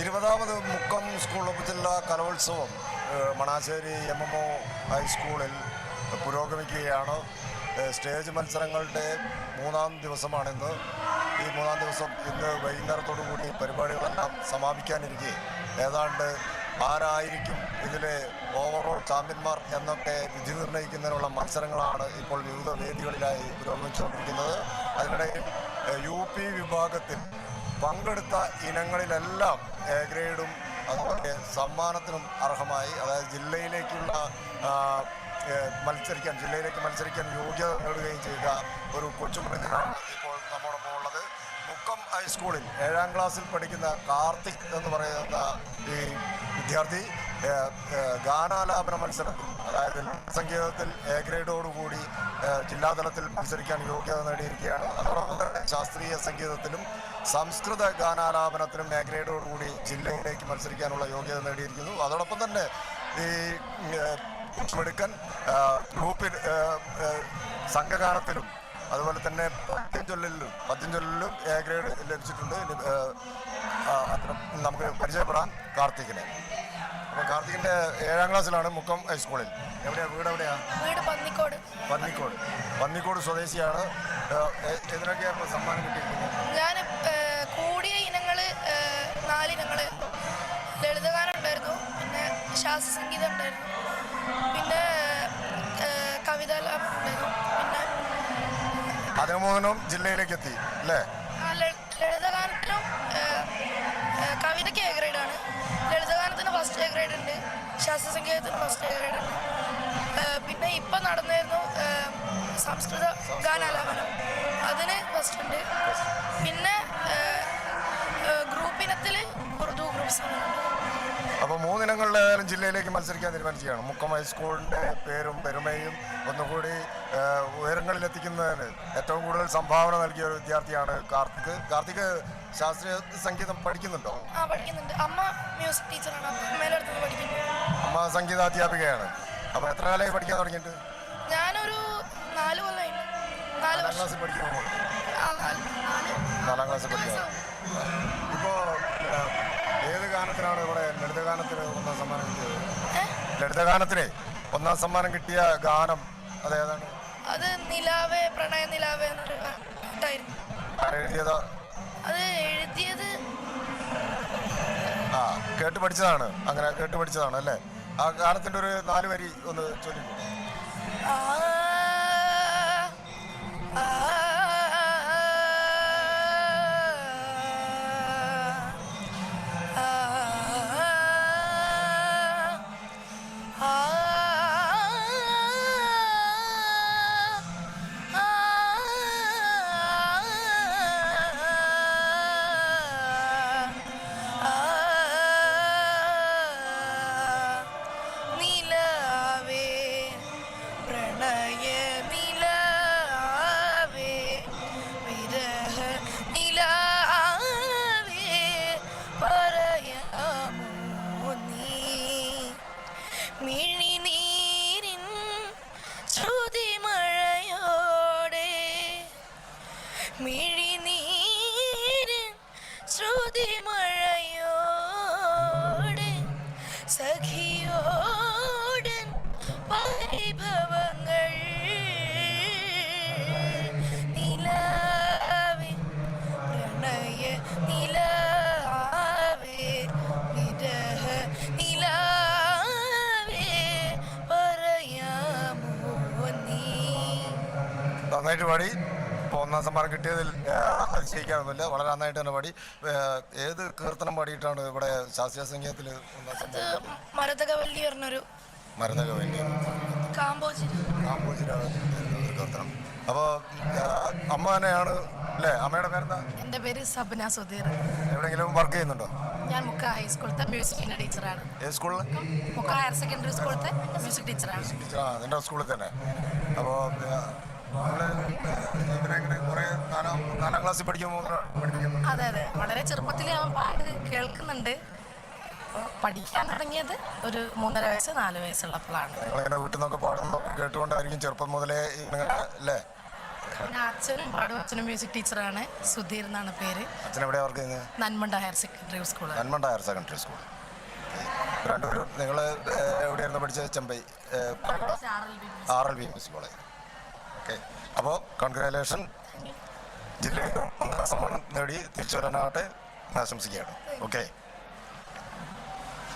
ഇരുപതാമത് Mukkam school ജില്ലാ കലോത്സവം Manassery M M O ഹൈസ്കൂളിൽ പുരോഗമിക്കുകയാണ്. സ്റ്റേജ് മത്സരങ്ങളുടെ മൂന്നാം ദിവസമാണിന്ന്. ഈ മൂന്നാം ദിവസം ഇന്ന് വൈകുന്നേരത്തോടു കൂടി പരിപാടികളെല്ലാം സമാപിക്കാനിരിക്കെ. ഏതാണ്ട് ആരായിരിക്കും ഇതിലെ ഓവറോൾ ചാമ്പ്യന്മാർ എന്നൊക്കെ വിധി നിർണയിക്കുന്നതിനുള്ള മത്സരങ്ങളാണ് ഇപ്പോൾ വിവിധ വേദികളിലായി പുരോഗമിച്ചുകൊണ്ടിരിക്കുന്നത്. അതിനിടയിൽ യു പി വിഭാഗത്തിൽ പങ്കെടുത്ത ഇനങ്ങളിലെല്ലാം എ ഗ്രേഡും അതുപോലെ സമ്മാനത്തിനും അർഹമായി. അതായത് ജില്ലയിലേക്കുള്ള മത്സരിക്കാൻ ജില്ലയിലേക്ക് മത്സരിക്കാൻ യോഗ്യത നേടുകയും ചെയ്ത ഒരു കൊച്ചുമണിക്കാണ് ഇപ്പോൾ നമ്മോടൊപ്പം ഉള്ളത്. മുക്കം ഹൈസ്കൂളിൽ ഏഴാം ക്ലാസ്സിൽ പഠിക്കുന്ന കാർത്തിക് എന്ന് പറയുന്ന ഈ വിദ്യാർത്ഥി. ഗാനാലാപന മത്സരത്തിൽ അതായത് സംഗീതത്തിൽ എ ഗ്രേഡോടുകൂടി ജില്ലാതലത്തിൽ മത്സരിക്കാൻ യോഗ്യത നേടിയിരിക്കുകയാണ്. അതോടൊപ്പം തന്നെ ശാസ്ത്രീയ സംഗീതത്തിലും സംസ്കൃത ഗാനാലാപനത്തിലും എ ഗ്രേഡോടുകൂടി ജില്ലയിലേക്ക് മത്സരിക്കാനുള്ള യോഗ്യത നേടിയിരിക്കുന്നു. അതോടൊപ്പം തന്നെ ഈ മിടുക്കൻ ഗ്രൂപ്പിൽ സംഘഗാനത്തിലും അതുപോലെ തന്നെ പദ്യം ചൊല്ലലിലും എ ഗ്രേഡ് ലഭിച്ചിട്ടുണ്ട്. നമുക്ക് പരിചയപ്പെടാൻ കാർത്തികിനെ അപ്പോൾ കാർത്തികിന്റെ ഏഴാം ക്ലാസ്സിലാണ് മുക്കം ഹൈസ്കൂളിൽ. എവിടെയാണ് വീട് എവിടെയാണ് വീട് പന്നിക്കോട്. പന്നിക്കോട്. പന്നിക്കോട് സ്വദേശിയാണ്. ഇപ്പോൾ സമ്മാനം കിട്ടിയിരിക്കുന്നത്? ഞാൻ കൂടിയ ഇനങ്ങൾ നാലിനങ്ങൾ. ലളിതഗാനം ഉണ്ടായിരുന്നു പിന്നെ ശാസ്ത്ര സംഗീതം ഉണ്ടായിരുന്നു. പിന്നെ ഉണ്ടായിരുന്നു അതേമോഹനം ജില്ലയിലേക്ക് എത്തി അല്ലേ ലളിതഗാനത്തിനും കവിതയ്ക്ക് എ ഗ്രേഡാണ് ഫസ്റ്റ് എ ഗ്രേഡ് ഉണ്ട്. ശാസ്ത്ര സംഗീതത്തിന് ഫസ്റ്റ് എ ഗ്രേഡ് ഉണ്ട് പിന്നെ ഇപ്പം നടന്നായിരുന്നു സംസ്കൃത ഗാനാലാപനം. അതിന് ഫസ്റ്റ് ഉണ്ട്. പിന്നെ ഗ്രൂപ്പിനത്തിൽ ഉറുദു ഗ്രൂപ്പ് സോങ് ഉണ്ട് അപ്പോൾ മൂന്നിനങ്ങളിലായാലും ജില്ലയിലേക്ക് മത്സരിക്കാൻ തീരുമാനിക്കുകയാണ് മുക്കം ഹൈസ്കൂളിന്റെ പേരും പെരുമയും ഒന്നുകൂടി ഉയരങ്ങളിൽ ഉയരങ്ങളിലെത്തിക്കുന്നതിന് ഏറ്റവും കൂടുതൽ സംഭാവന നൽകിയ ഒരു വിദ്യാർത്ഥിയാണ് കാർത്തിക്. കാർത്തിക് ശാസ്ത്രീയ സംഗീതം പഠിക്കുന്നുണ്ടോ? അമ്മ മ്യൂസിക് ടീച്ചറാണ്. അമ്മ സംഗീതാധ്യാപികയാണ്. അപ്പോൾ എത്ര കാലമായി പഠിക്കാൻ തുടങ്ങിയിട്ട്? ഞാനൊരു നാല് കൊല്ലമായി നാല് ക്ലാസ്സിൽ പഠിക്കാൻ നാല് ക്ലാസ്സിൽ ഇപ്പോൾ ഏത് ഗാനത്തിനാണ് ലളിതഗാനത്തിന് ഒന്നാം സമ്മാനം കിട്ടിയത്? ലളിതഗാനത്തിനെ ഒന്നാം സമ്മാനം കിട്ടിയ ഗാനം അതേതാണ്? അത് നിലാവേ പ്രണയ നിലാവേ എന്നൊരു പാട്ടായിരുന്നു എഴുതിയത് അത് എഴുതിയത് ആ കേട്ട് പഠിച്ചതാണ്. അങ്ങനെ കേട്ട് പഠിച്ചതാണ് അല്ലേ? ആ ഗാനത്തിന്റെ ഒരു നാല് വരി ഒന്ന് ചൊല്ലി ആ, ആ, ആ, മിഴിനീരിൻ ശ്രുതിമഴയോടെ സഖിയോടൻ പരിഭവങ്ങൾ നിലാവേ പ്രണയ നിലാവേ വിരഹ നിലാവേ പറയാമോ നീ? നന്നായിട്ട് പാടി. ഇപ്പോൾ ഒന്നാം സമ്മാനം കിട്ടിയതിൽ അതിശയിക്കാറൊന്നുമില്ല അതിശയിക്കാനൊന്നുമില്ല വളരെ നന്നായിട്ട് തന്നെ പാടി. ഏത് കീർത്തനം പാടിയിട്ടാണ് ഇവിടെ ശാസ്ത്രീയ സംഗീതത്തിൽ ഒന്നാം സമ്മാനം മരതകവല്ലി പറഞ്ഞൊരു മരുന്നക വേണ്ടി കാമ്പോജി. കാമ്പോജിലാണ് ഒരു കീർത്തനം. അപ്പോൾ അമ്മ തന്നെയാണ് അല്ലേ? അമ്മയുടെ പേരെന്താ? എന്റെ പേര് സബ്ന സുധീർ. എവിടെങ്കിലും വർക്ക് ചെയ്യുന്നുണ്ടോ? ഞാൻ മുക്ക ഹൈസ്കൂളത്തെ മ്യൂസിക്കിന്റെ ടീച്ചറാണ് ഏത് സ്കൂളിൽ മുക്ക ഹയർ സെക്കൻഡറി സ്കൂളത്തെ മ്യൂസിക് ടീച്ചറാണ് ടീച്ചറാണ് നിന്റെ സ്കൂളിൽ തന്നെ. അപ്പോൾ നാലാം ക്ലാസ്സിൽ പഠിക്കുമ്പോൾ അതെ അതെ. വളരെ ചെറുപ്പത്തിൽ ഞാൻ പാട്ട് കേൾക്കുന്നുണ്ട്. പഠിക്കാൻ തുടങ്ങിയത് ഒരു മൂന്നര വയസ്സ് നാല് വയസ്സുള്ളപ്പോഴാണ്. നിങ്ങളിങ്ങനെ വീട്ടിൽ നിന്നൊക്കെ പാടുമ്പോൾ കേട്ടുകൊണ്ടായിരിക്കും ചെറുപ്പം മുതലേ അല്ലേ? അച്ഛനും പാടും. അച്ഛനും മ്യൂസിക് ടീച്ചറാണ് സുധീർ എന്നാണ് പേര്. അച്ഛൻ എവിടെയാണ് വർക്ക് ചെയ്യുന്നത് Nanmanda higher secondary school Nanmanda higher secondary school രണ്ടുപേരും നിങ്ങൾ എവിടെയായിരുന്നു പഠിച്ചത് Chembai R L B music college okay. അപ്പോൾ കൺഗ്രാലേഷൻ ജില്ലയിൽ സമ്മാനം നേടി തിരിച്ചു വരാനാവട്ടെ ആശംസിക്കുകയാണ്. ഓക്കെ.